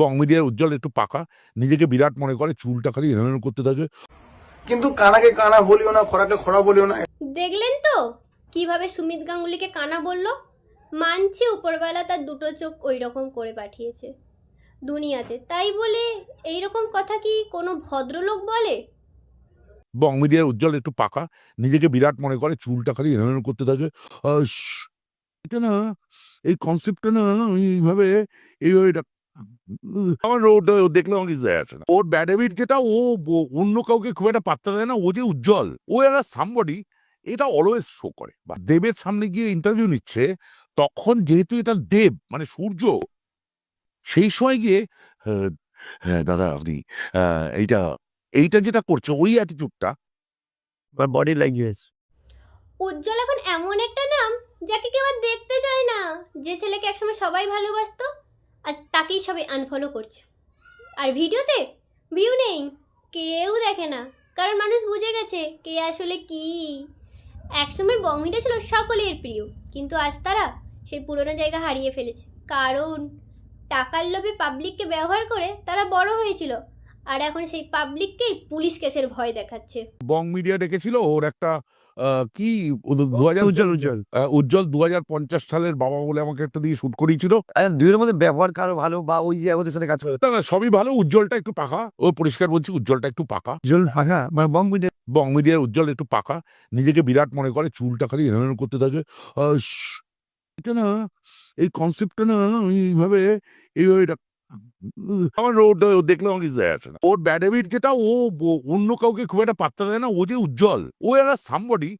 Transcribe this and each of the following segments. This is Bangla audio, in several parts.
বং মিডিয়ার উজ্জ্বল একটু পাকা নিজেকে বিরাট মনে করে চুলটা খালি এলোমেলো করতে থাকে। কিন্তু কানাকে কানা বলিও না খরাকে খরা বলিও না। দেখলেন তো? কীভাবে সুমিত গাঙ্গুলিকে কানা বলল? মানছি উপরবেলা তার দুটো চোখ ওই রকম করে পাঠিয়েছে দুনিয়াতে। তাই বলে এই রকম কথা কি কোনো ভদ্রলোক বলে? বং মিডিয়ার উজ্জ্বল একটু পাকা নিজেকে বিরাট মনে করে চুলটা খালি এলোমেলো করতে থাকে। এটা না এই কনসেপ্টটা না এইভাবে এইভাবে আমার ওটা দেখলে আমার কিছু যায় আসে না। ওর ব্যাড হ্যাবিট যেটা ও অন্য কাউকে খুব একটা পাত্তা দেয় না ও যে উজ্জ্বল ও একটা সামবডি এটা অলওয়েজ শো করে। বা দেবের সামনে গিয়ে ইন্টারভিউ নিচ্ছে তখন যেহেতু এটা দেব মানে সূর্য সেই সময় গিয়ে হ্যাঁ, হ্যাঁ দাদা আপনি এইটা এইটা যেটা করছে ওই অ্যাটিটিউডটা my body language. উজ্জ্বল এখন এমন একটা নাম যাকে কেউ আর দেখতে চায় না। যে ছেলেকে একসময় সবাই ভালোবাসতো আজ তাকেই সবাই আনফলো করছে। আর ভিডিওতে ভিউ নেই, কেউ দেখে না। কারণ মানুষ বুঝে গেছে কে আসলে কি। একসময় বমিটা ছিল সকলের প্রিয়, কিন্তু আজ তারা সেই পুরনো জায়গা হারিয়ে ফেলেছে। কারণ টাকার লোভে পাবলিককে ব্যবহার করে তারা বড় হয়েছিল, আর এখন সেই পাবলিককেই পুলিশ কেসের ভয় দেখাচ্ছে। বং মিডিয়া ডেকেছিল, ওর একটা কি দু হাজার উজ্জ্বল উজ্জ্বল। উজ্জ্বল দু হাজার পঞ্চাশ সালের বাবা বলে আমাকে একটা দিয়ে শুট করিয়েছিল। দুইয়ের মধ্যে ব্যবহার কারও ভালো বা ওই যে ওদের সাথে কাজ করে। তা না, সবই ভালো উজ্জ্বলটা একটু পাকা। ও পরিষ্কার বলছি উজ্জ্বলটা একটু পাকা। উজ্জ্বল ফাঁকা মানে বং মিডিয়া বং মিডিয়ার উজ্জ্বল একটু পাকা। নিজেকে বিরাট মনে করে চুলটা খালি এলোমেলো করতে থাকে। এটা না এই কনসেপ্টটা না এইভাবে এইভাবে আমার ওটা দেখলে আমার কিছু যায় আসে না। ওর ব্যাড হ্যাবিট যেটা ও অন্য কাউকে খুব একটা পাত্তা দেয় না ও যে উজ্জ্বল ও একটা সামবডি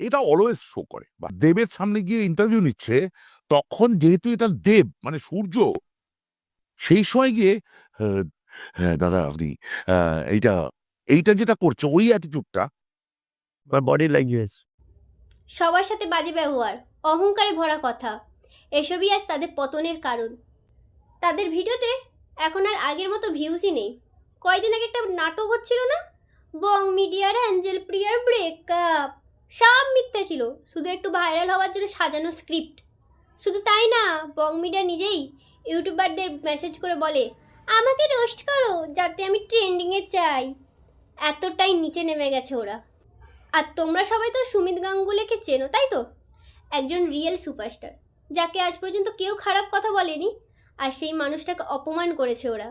এটা অলওয়েজ শো করে। বা দেবের সামনে গিয়ে ইন্টারভিউ নিচ্ছে তখন যেহেতু এটা দেব মানে সূর্য সেই সময় গিয়ে হ্যাঁ, হ্যাঁ দাদা আপনি এইটা এইটা যেটা করছে ওই অ্যাটিটিউডটা body language. সবার সাথে বাজে ব্যবহার অহংকারে ভরা কথা এসবই আজ তাদের পতনের কারণ। তাদের ভিডিওতে এখন আর আগের মতো ভিউজই নেই। কয়দিন আগে একটা নাটক হচ্ছিল না? বং মিডিয়ার অ্যাঞ্জেল প্রিয়ার ব্রেকআপ সব মিথ্যে ছিল। শুধু একটু ভাইরাল হওয়ার জন্য সাজানো স্ক্রিপ্ট শুধু তাই না, বং মিডিয়া নিজেই ইউটিউবারদের মেসেজ করে বলে, আমাকে রোস্ট করো, যাতে আমি ট্রেন্ডিংয়ে চাই এতটাই নিচে নেমে গেছে ওরা। আর তোমরা সবাই তো সুমিত গাঙ্গুলিকে চেনো, তাই তো? একজন রিয়েল সুপারস্টার যাকে আজ পর্যন্ত কেউ খারাপ কথা বলেনি। আর সেই মানুষটাকে অপমান করেছে ওরা।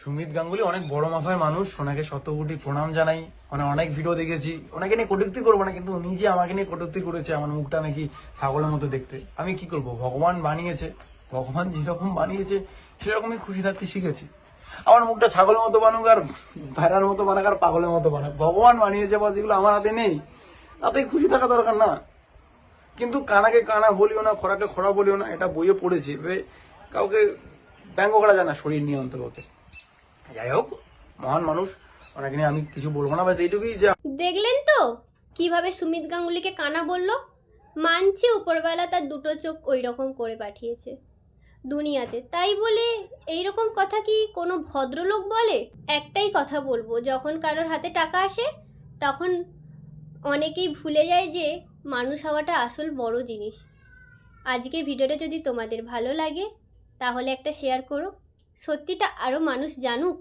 সুমিত গাঙ্গুলি অনেক বড় মাফার মানুষ, ওনাকে শত কোটি প্রণাম জানাই মানে অনেক ভিডিও দেখেছি। ওনাকে নিয়ে কটূক্তি করব না, কিন্তু নিজে আমাকে নিয়ে কটূক্তি করেছে, আমার মুখটা নাকি ছাগলের মতো দেখতে। আমি কি করব? ভগবান বানিয়েছে। ভগবান যেরকম বানিয়েছে, সেরকমই খুশি থাকতে শিখেছি। আমার মুখটা ছাগলের মতো বানুক আর ভেড়ার মতো বানাক আর পাগলের মতো বানাক। ভগবান বানিয়েছে বা যেগুলো আমার হাতে নেই। তাতেই খুশি থাকা দরকার না। কিন্তু কানাকে কানা বলিও না, খরাকে খরা বলিও না, এটা বইয়ে পড়েছে। কাউকে ব্যঙ্গ করা যায় না, শরীর নিয়ে অন্তত যাই হোক, মহান মানুষ, ওনাকে নিয়ে আমি কিছু বলব না বাস এইটুকুই যে। দেখলেন তো? কীভাবে সুমিত গাঙ্গুলিকে কানা বলল? মানছি উপরবেলা তার দুটো চোখ ওই রকম করে পাঠিয়েছে। দুনিয়াতে। তাই বলে এই রকম কথা কি কোনো ভদ্রলোক বলে? একটাই কথা বলব, যখন কারোর হাতে টাকা আসে, তখন অনেকেই ভুলে যায় যে মানুষ হওয়াটা আসল বড় জিনিস। আজকের ভিডিওটা যদি তোমাদের ভালো লাগে তাহলে একটা শেয়ার করো। সত্যিটা আরও মানুষ জানুক।